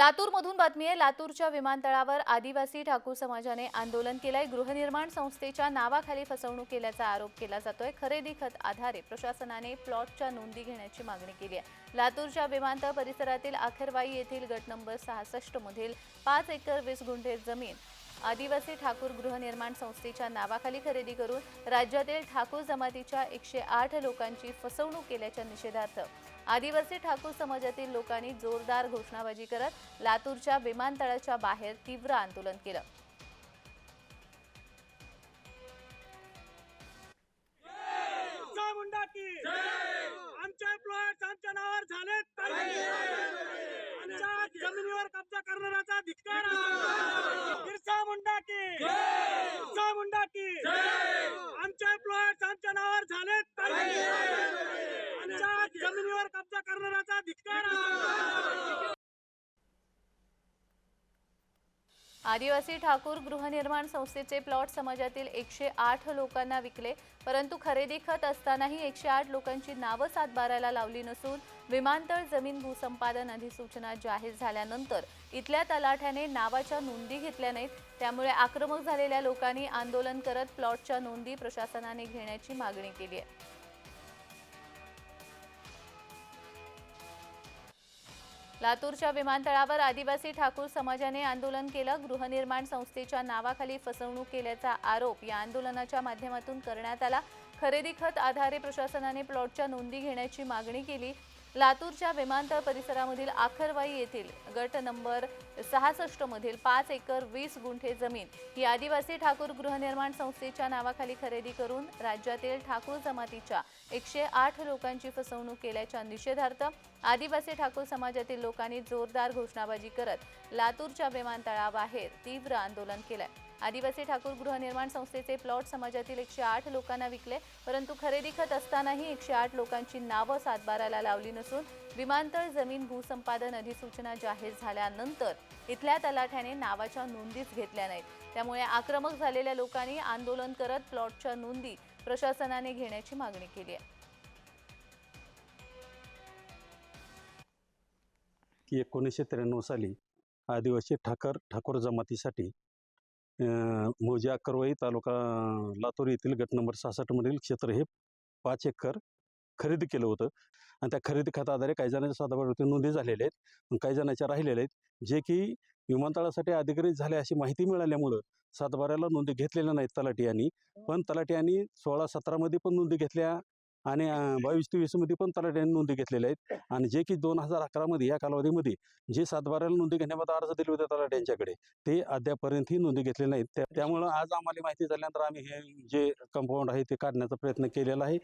लातूरमधून बातमी आहे लातूरच्या विमानतळावर आदिवासी ठाकूर समाजाने आंदोलन केलंय. गृहनिर्माण संस्थेच्या नावाखाली फसवणूक केल्याचा आरोप केला जातोय. खरेदी खत आधारे प्रशासनाने प्लॉटच्या नोंदी घेण्याची मागणी केली आहे. लातूरच्या विमानतळ परिसरातील आखेरवाई येथील गट नंबर सहासष्ट मधील पाच एकर वीस गुंठे जमीन आदिवासी ठाकूर गृहनिर्माण संस्थेच्या नावाखाली खरेदी करून राज्यातील ठाकूर जमातीच्या एकशे आठ लोकांची फसवणूक केल्याच्या निषेधार्थ आदिवासी ठाकूर समाजातील लोकांनी जोरदार घोषणाबाजी करत लातूरच्या विमानतळाच्या बाहेर तीव्र आंदोलन केलं. आमच्या नावावर झालेत. आमच्या जमिनीवर कब्जा करणाऱ्याचा धिक्कार आहे. बिरसा मुंडा की बिरसा मुंडा की आमचे प्लॉट झालेत पाहिजे आमच्या जमिनीवर कब्जा करणाऱ्याचा धिक्कार आहे. आदिवासी ठाकूर गृहनिर्माण संस्थेचे प्लॉट समाजातील एकशे आठ लोकांना विकले परंतु खरेदी खत असतानाही एकशे आठ लोकांची नावं सातबाराला लावली नसून विमानतळ जमीन भूसंपादन अधिसूचना जाहीर झाल्यानंतर इथल्या तलाठ्याने नावाच्या नोंदी घेतल्या नाहीत. त्यामुळे आक्रमक झालेल्या लोकांनी आंदोलन करत प्लॉटच्या नोंदी प्रशासनाने घेण्याची मागणी केली आहे. लातूरच्या विमानतळावर आदिवासी ठाकूर समाजाने आंदोलन केलं. गृहनिर्माण संस्थेच्या नावाखाली फसवणूक केल्याचा आरोप या आंदोलनाच्या माध्यमातून करण्यात आला. खरेदी खत आधारे प्रशासनाने प्लॉटच्या नोंदी घेण्याची मागणी केली. लातूरच्या विमानतळ परिसरामधील आखरवाई येथील गट नंबर सहासष्ट मधील पाच एकर वीस गुंठे जमीन ही आदिवासी ठाकूर गृहनिर्माण संस्थेच्या नावाखाली खरेदी करून राज्यातील ठाकूर जमातीच्या एकशे आठ लोकांची फसवणूक केल्याच्या निषेधार्थ आदिवासी ठाकूर समाजातील लोकांनी जोरदार घोषणाबाजी करत लातूरच्या विमानतळाबाहेर तीव्र आंदोलन केलंय. आदिवासी ठाकूर गृहनिर्माण संस्थेचे प्लॉट समाजातील एकशे आठ लोकांना विकले परंतु खरेदी खत असतानाही एकशे आठ लोकांची नावं सातबाराला लावली नसून विमानतळ जमीन भूसंपादन अधिसूचना जाहीर झाल्यानंतर इथल्या तलाठ्याने नावाच्या नोंदीच घेतल्या नाहीत. त्यामुळे आक्रमक झालेल्या लोकांनी आंदोलन करत प्लॉटच्या नोंदी प्रशासनाने घेण्याची मागणी केली आहे. की एकोणीसशे त्र्याण्णव साली आदिवासी ठाकर ठाकूर जमातीसाठी मोजी अक्करवाई तालुका लातूर येथील गट नंबर सहासष्टमधील क्षेत्र हे पाच एकर खरेदी केलं होतं. आणि त्या खरेदी खता आधारे काही जणांच्या साधारणवरती नोंदी झालेल्या आहेत. आणि काही जणांच्या राहिलेल्या आहेत. जे की विमानतळासाठी अधिकृत झाले अशी माहिती मिळाल्यामुळं सातबाऱ्याला नोंदी घेतलेल्या नाहीत तलाठी यांनी पण तलाठी यांनी सोळा सतरामध्ये पण नोंदी घेतल्या आणि बावीस बावीस तेवीसमध्ये पण तलाट्यांनी नोंदी घेतलेल्या आहेत. आणि जे की दोन हजार अकरामध्ये या कालावधीमध्ये जे सातबाऱ्याला नोंदी घेण्यामध्ये अर्ज दिले होते तलाट्यांच्याकडे ते अद्यापर्यंत ही नोंदी घेतले नाहीत. त्यामुळं आज आम्हाला माहिती झाल्यानंतर आम्ही हे जे कंपाऊंड आहे ते काढण्याचा प्रयत्न केलेला आहे.